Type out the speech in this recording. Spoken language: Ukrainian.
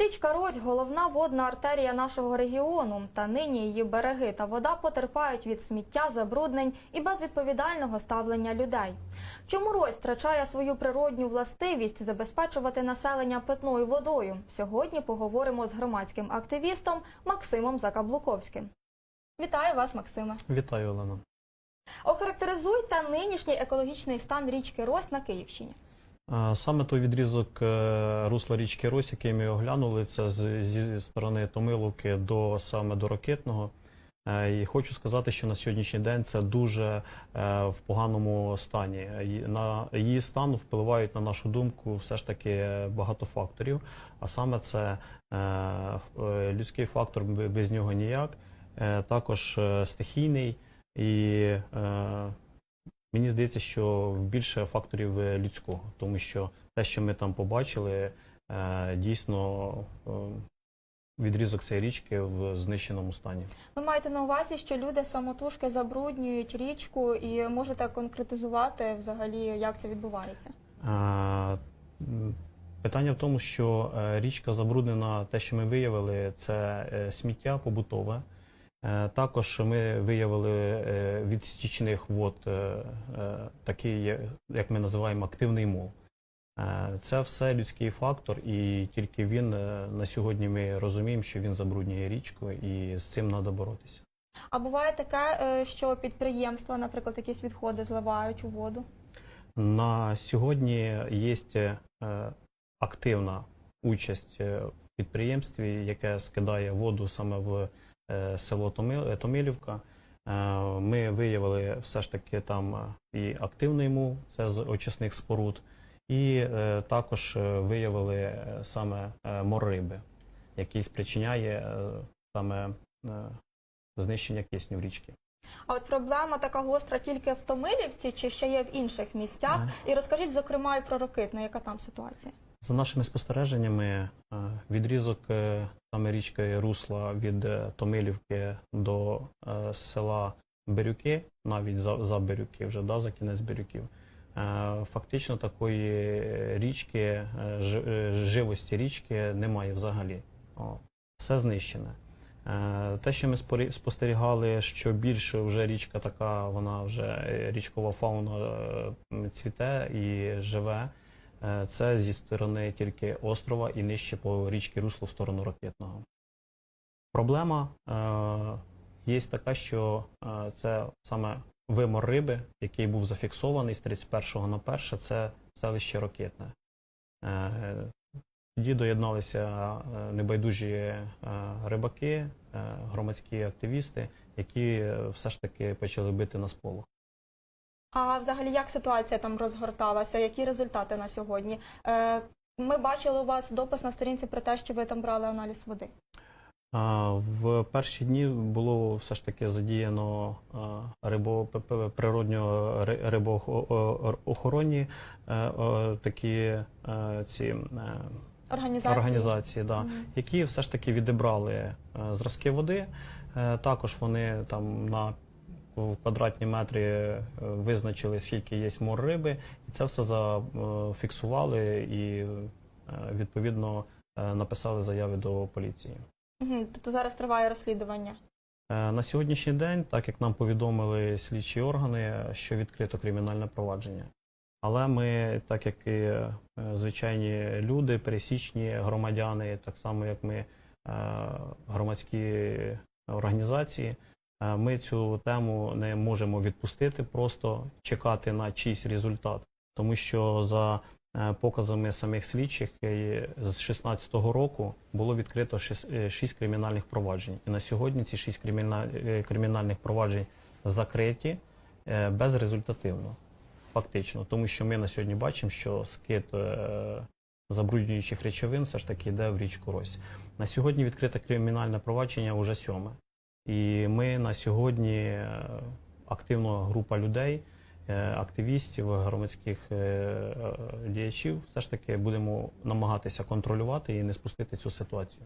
Річка Рось головна водна артерія нашого регіону. Та нині її береги та вода потерпають від сміття, забруднень і безвідповідального ставлення людей. Чому Рось втрачає свою природню властивість забезпечувати населення питною водою? Сьогодні поговоримо з громадським активістом Максимом Закаблуковським. Вітаю вас, Максиме. Вітаю, Олена. Охарактеризуйте нинішній екологічний стан річки Рось на Київщині. Саме той відрізок е, русла річки Рось, який ми оглянули, це з- зі сторони Томиловки до саме до Ракитного. Е, І хочу сказати, що на сьогоднішній день це дуже е, в поганому стані. На її стан впливають, на нашу думку, все ж таки багато факторів. А саме це людський фактор, без нього ніяк, також стихійний і Мені здається, що більше факторів е, людського, тому що те, що ми там побачили, е, дійсно е, відрізок цієї річки в знищеному стані. Ви маєте на увазі, що люди самотужки забруднюють річку і можете конкретизувати взагалі, як це відбувається? Питання в тому, що річка забруднена, те, що ми виявили, це сміття побутове. Е, Також ми виявили е, від стічних вод е, такий, як ми називаємо, активний мол. Це все людський фактор, і тільки він на сьогодні ми розуміємо, що він забруднює річку, і з цим треба боротися. А буває таке, що підприємства, наприклад, якісь відходи зливають у воду. На сьогодні є активна участь в підприємстві, яке скидає воду саме в село Томи- Томилівка. Е, Ми виявили все ж таки там е, і активний мул, це з очисних споруд, і е, також е, виявили е, саме е, мор риби, який спричиняє е, саме е, знищення кисню в річці. А от проблема така гостра тільки в Томилівці чи ще є в інших місцях? І розкажіть, зокрема, і про Рокитне, яка там ситуація? За нашими спостереженнями, е, відрізок е, саме річки Русла від е, Томилівки до села Бирюки, навіть за, за Бирюки, вже да, за кінець Бирюків, фактично такої річки, жи- живості річки немає взагалі. Все знищене. Те, що ми спостерігали, що більше вже річка така, вона вже річкова фауна цвіте і живе. Е, Це зі сторони тільки острова і нижче по річці Русло в сторону Ракетного. Проблема е, є така, що е, це саме вимор риби, який був зафіксований з 31 на 1, це селище Ракетне. Тоді доєдналися небайдужі рибаки, громадські активісти, які все ж таки почали бити на сполох. А взагалі, як ситуація там розгорталася? Які результати на сьогодні? Е, Ми бачили у вас допис на сторінці про те, що ви там брали аналіз води. А, В перші дні було все ж таки задіяно рибо, природньо рибоохоронні е, такі е, ці Організації? організації, да, Мгм. які все ж таки відібрали зразки води. Також вони там на в квадратні метри е, визначили, скільки є мор риби, і це все зафіксували і е, відповідно е, написали заяви до поліції. Тобто зараз триває розслідування. Е, На сьогоднішній день, так як нам повідомили слідчі органи, що відкрито кримінальне провадження. Але ми, так як і е, звичайні люди, пересічні громадяни, так само як ми, е, громадські організації, е, ми цю тему не можемо відпустити, просто чекати на чийсь результат. Тому що за е, показами самих слідчих е, з 16-го року було відкрито 6 кримінальних проваджень. І на сьогодні ці 6 кримінальних проваджень закриті е, безрезультативно, фактично. Тому що ми на сьогодні бачимо, що скид е, забруднюючих речовин все ж таки йде в річку Рось. На сьогодні відкрите кримінальне провадження вже сьоме. І ми на сьогодні е, активна група людей, е, активістів, громадських е, діячів, все ж таки будемо намагатися контролювати і не спустити цю ситуацію.